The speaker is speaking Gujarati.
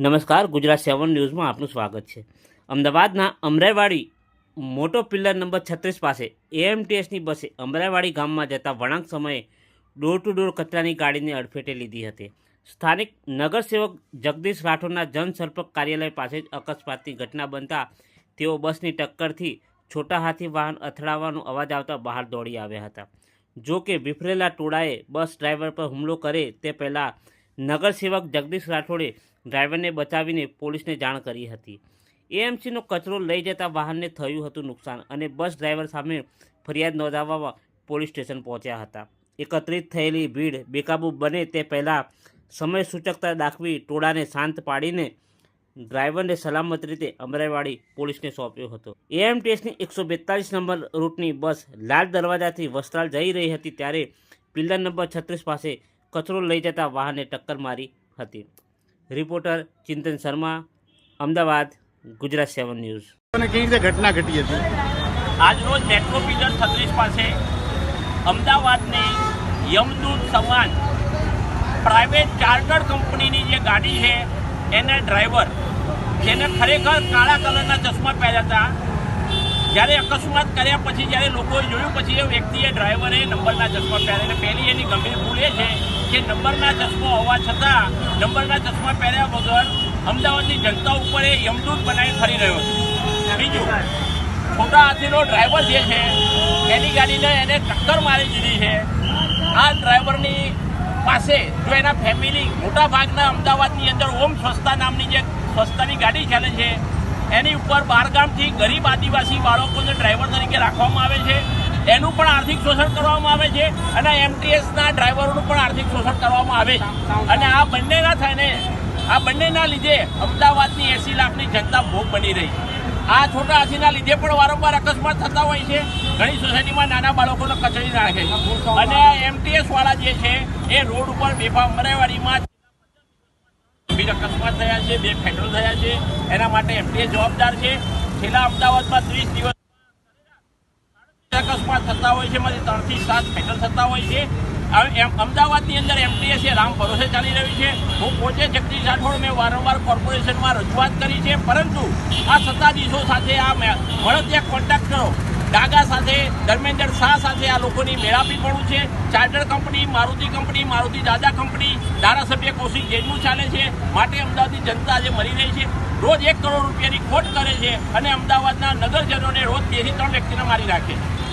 નમસ્કાર, ગુજરાત સેવન ન્યૂઝમાં આપનું સ્વાગત છે. અમદાવાદના અમરાઈવાડી મોટો પિલ્લર નંબર છત્રીસ પાસે એએમટીએસની બસે અમરાઈવાડી ગામમાં જતા વળાંક સમયે ડોર ટુ ડોર કચરાની ગાડીને અડફેટે લીધી હતી. સ્થાનિક નગરસેવક જગદીશ રાઠોડના જનસંપર્ક કાર્યાલય પાસે જ અકસ્માતની ઘટના બનતા તેઓ બસની ટક્કરથી છોટા હાથી વાહન અથડાવાનો અવાજ આવતા બહાર દોડી આવ્યા હતા. જો કે વિફરેલા ટોળાએ બસ ડ્રાઈવર પર હુમલો કરે તે પહેલાં નગરસેવક જગદીશ રાઠોડે ડ્રાઈવરને બચાવીને પોલીસને જાણ કરી હતી. એએમસીનો કચરો લઈ જતા વાહનને થયું હતું નુકસાન અને બસ ડ્રાઈવર સામે ફરિયાદ નોંધાવવા પોલીસ સ્ટેશન પહોંચ્યા હતા. એકત્રિત થયેલી ભીડ બેકાબૂ બને તે પહેલાં સમય સૂચકતા દાખવી ટોળાને શાંત પાડીને ડ્રાઈવરને સલામત રીતે અમરાઈવાડી પોલીસને સોંપ્યો હતો. એએમટીએસની એકસો બેતાલીસ નંબર રૂટની બસ લાલ દરવાજાથી વસ્ત્રાલ જઈ રહી હતી ત્યારે પિલ્લર નંબર છત્રીસ પાસે કચરો લઈ જતા વાહને ટક્કર મારી હતી. Reporter Chintan Sharma Ahmedabad Gujarat seven news. અને કેવી રીતે ઘટના ઘટી હતી? આજરોજ મેટ્રો પીટર છત્રીસ પાસે અમદાવાદની યમદૂત સમાન પ્રાઇવેટ ચાર્ટર કંપનીની જે ગાડી છે એના ડ્રાઈવર જેને ખરેખર કાળા કલરના ચશ્મા પહેર્યા હતા જ્યારે અકસ્માત કર્યા પછી, જ્યારે લોકોએ જોયું પછી એ વ્યક્તિએ ડ્રાઈવરે નંબરના ચશ્મા પહેર્યા પહેલી એની ગંભીર ભૂલ એ છે કે નંબરના ચશ્મા હોવા છતાં, નંબરના ચશ્મા પહેર્યા વગર અમદાવાદની જનતા ઉપર એ યમદૂત બનાવી ફરી રહ્યો છે. બીજું, છોટા હાથીનો ડ્રાઈવર જે છે, એની ગાડીને એને ટક્કર મારી દીધી છે. આ ડ્રાઈવરની પાસે જો એના ફેમિલી મોટા ભાગના અમદાવાદની અંદર ઓમ સ્વસ્થા નામની જે સ્વસ્થાની ગાડી ચાલે છે એની ઉપર બહારગામથી ગરીબ આદિવાસી બાળકોને ડ્રાઈવર તરીકે રાખવામાં આવે છે. એનું પણ આર્થિક શોષણ કરવામાં આવે છે અને એમટીએસના ડ્રાઈવરોનું પણ આર્થિક શોષણ કરવામાં આવે છે. અને આ બંનેના થઈને, આ બંનેના લીધે અમદાવાદની એસી લાખની જનતા ભોગ બની રહી. આ છોટા હાથીના લીધે પણ વારંવાર અકસ્માત થતા હોય છે. ઘણી સોસાયટીમાં નાના બાળકોને કચડી નાખે અને એમટીએસ વાળા જે છે, એ રોડ ઉપર બેફામ મરાઈવાડીમાં બે અકસ્માત થયા છે, બે ફેડરલ થયા છે. એના માટે એમટીએ જવાબદાર છે. છેલ્લા અમદાવાદમાં ત્રીસ દિવસ અકસ્માત થતા હોય છે, એમાંથી ત્રણથી સાત ફેડરલ થતા હોય છે. એમ અમદાવાદની અંદર એમટીએસ છે, રામ ભરોસે ચાલી રહ્યું છે. હું પોતે જગદીશ રાઠોડ, મેં વારંવાર કોર્પોરેશનમાં રજૂઆત કરી છે, પરંતુ આ સત્તાધીશો સાથે આ મે- કોન્ટેક્ટ કોન્ટ્રાક્ટરો ડાગા સાથે, ધર્મેન્દ્ર શાહ સાથે આ લોકોની મેળાપીપણું છે. Charter company, Maruti company, Maruti Dada company, ધારાસભ્ય કૌશિક જૈનનું ચાલે છે. માટે અમદાવાદની જનતા આજે મરી રહી છે. રોજ એક કરોડ રૂપિયાની ખોટ કરે છે અને અમદાવાદના નગરજનોને રોજ બેથી ત્રણ વ્યક્તિને મારી રાખે છે.